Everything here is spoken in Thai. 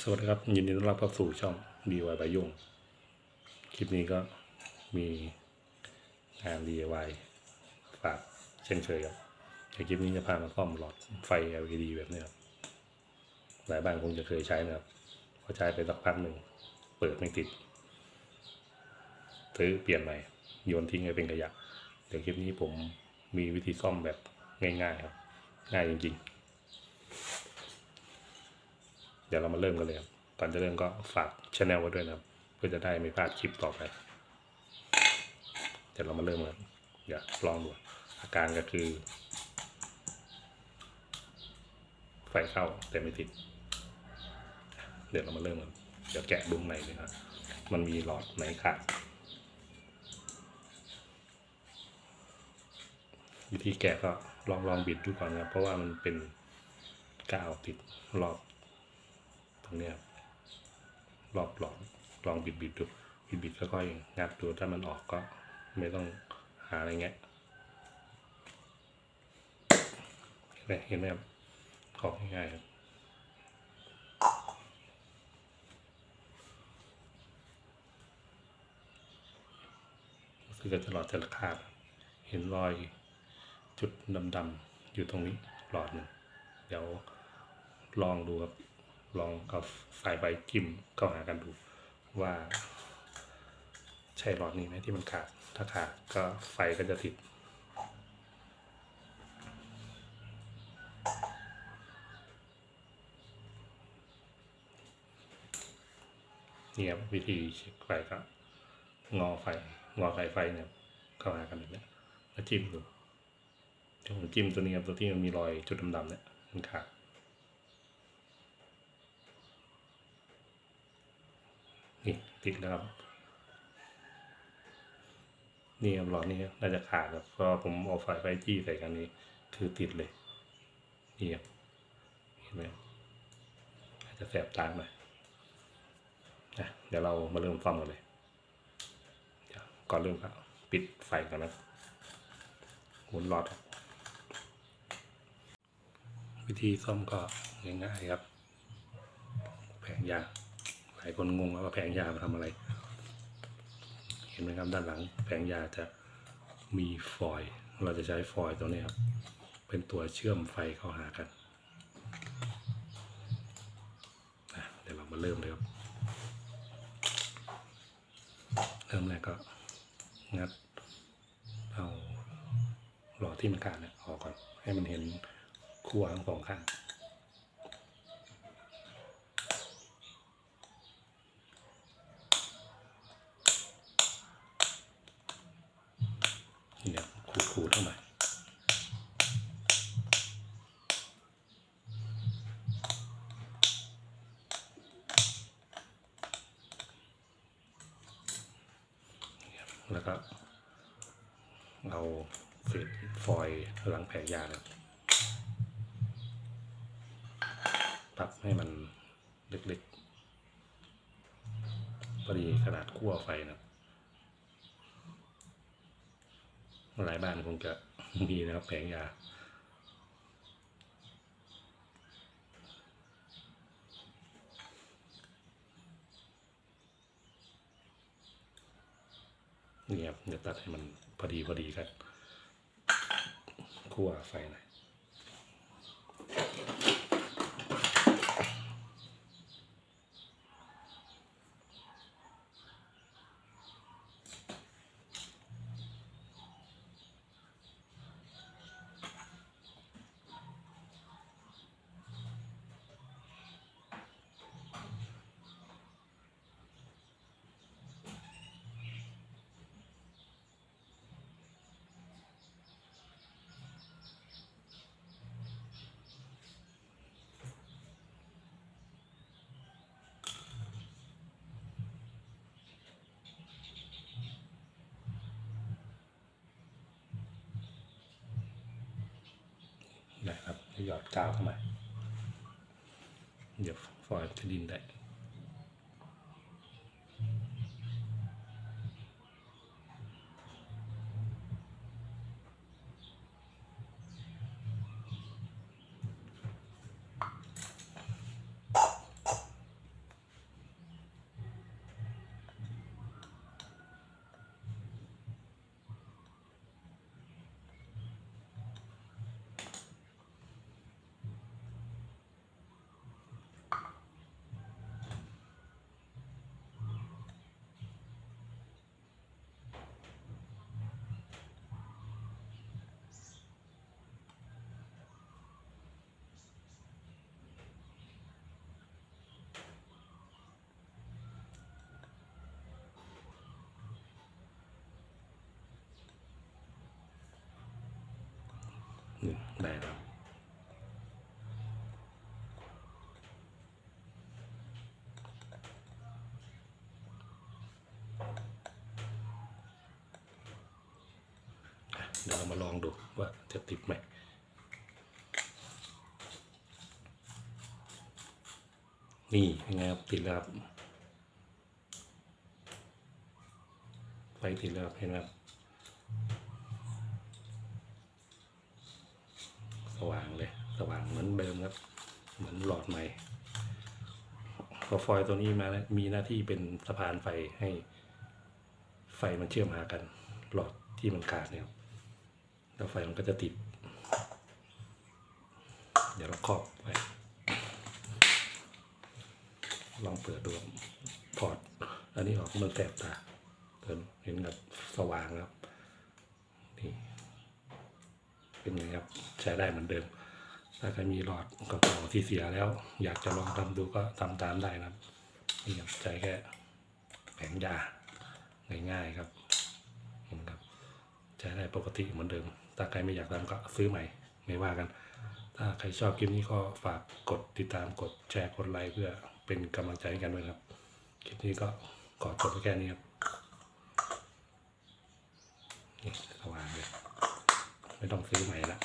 สวัสดีครับ ยินดีต้อนรับเข้าสู่ช่อง DIY บายงคลิปนี้ก็มีงาน DIY ฝากเช่นเคยครับในคลิปนี้จะพามาซ่อมหลอดไฟ LED แบบนี้ครับหลายบ้านคงจะเคยใช้นะครับพอใช้ไปสักพักหนึ่ง เปิดไม่ติดซื้อเปลี่ยนใหม่โยนทิ้งไปเป็นขยะ เดี๋ยวคลิปนี้ผมมีวิธีซ่อมแบบง่ายๆครับ ง่ายจริงๆ เดี๋ยวเรามาเริ่มกันเลยครับก่อนจะเริ่มก็ฝากช anel ไว้ด้วยนะครับ เพื่อจะได้ไม่พลาดคลิปต่อไป เดี๋ยวเรามาเริ่มกันเดี๋ยวลองดูอาการก็คือ ไฟเข้าแต่ไม่ติด เดี๋ยวเรามาเริ่มกันเดี๋ยวแกะดุงในเลยครับมันมีหลอดไหนขาดวิธีแกะก็ลองลองบิดดูก่อนนะเพราะว่ามันเป็นกาวติดรอบ ตรงเนี้ยรอบหลอดลองบิดบิดดูบิดบิดค่อยๆงัดดูถ้ามันออกก็ไม่ต้องหาอะไรเงี้ยเห็นไหมครับขอบง่ายครับคือจะหลอดจะขาดเห็นรอยจุดดำๆอยู่ตรงนี้หลอดหนึ่งเดี๋ยวลองดูครับ ลองเอาสายไฟจิ้มเข้าหากันดูว่า ใช่หลอดนี้ไหมที่มันขาด ถ้าขาดก็ไฟก็จะติดนี่ครับวิธีเช็คไฟก็งอไฟ งอสายไฟเนี่ยเข้าหากันแบบเนี้ยแล้วจิ้มดูที่ผมจิ้มตัวนี้ครับตัวที่มันมีรอยจุดดำๆเนี่ยมันขาด นี่ติดแล้วครับ นี่ครับหลอดนี่น่าจะขาดครับเพราะผมเอาสายไฟจี้ใส่กันนี้คือติดเลย นี่ครับเห็นไหมอาจจะแสบตาหน่อยนะเดี๋ยวเรามาเริ่มซ่อมกันเลยก่อนเริ่มก็ปิดไฟกันนะหมุนหลอด วิธีซ่อมก็ง่ายๆครับ แผงยาหลายคนงงว่าแผงยามาทำอะไร เห็นไหมครับด้านหลังแผงยาจะมีฟอยล์เราจะใช้ฟอยล์ตัวนี้ครับเป็นตัวเชื่อมไฟเข้าหากันเดี๋ยวเรามาเริ่มเลยครับ เริ่มแรกก็งัดเอาหลอดที่มันขาดเนี่ยออกก่อนให้มันเห็นขั้วทั้งสองข้าง เนี่ยขูดๆเข้ามาแล้ว ก็เอาฟิตฟอยล์หลังแผงยาเนี่ยปรับให้มันเล็กๆพอดีขนาดขั้วไฟนะหลายบ้านคงจะมีนะครับแผงยา นี่ครับเดี๋ยวตัดให้มันพอดีพอดีกันคั่วไฟหน่อยนะครับ หยอดกาวเข้ามา เดี๋ยวฟอยล์จะดินได้ ได้แล้วเดี๋ยวเรามาลองดูว่าจะติดไหมนี่เป็นไงครับติดแล้วครับไฟติดแล้วครับเห็นไหมครับ สว่างเลย สว่างเห มือนเดิมครับ เหมือนหลอดใหม่พอฟอยตัวนี้มาแล้วมีหน้าที่เป็นสะพานไฟให้ ไฟมันเชื่อมหากัน หลอดที่มันขาดเนี่ยครับแล้วไฟมันก็จะติด เดี๋ยวเราครอบไว้ลองเปิดดูครับถอดอันนี้ออกมันแสบตาเห็นเห็นกับสว่างแล้วนี่เป็นไงครับใช้ได้เหมือนเดิม ถ้าใครมีหลอดกระเป๋าที่เสียแล้ว อยากจะลองทำดูก็ทำตามได้นะครับนี่ครับใช้แค่แผงยาง่ายๆครับเห็นครับใช้ได้ปกติเหมือนเดิม ถ้าใครไม่อยากทำก็ซื้อใหม่ไม่ว่ากัน ถ้าใครชอบคลิปนี้ก็ฝากกดติดตามกดแชร์กดไลค์เพื่อเป็นกำลังใจให้กันด้วยครับ คลิปนี้ก็ขอจบแค่นี้ครับนี่สว่างเลยไม่ต้องซื้อใหม่ละ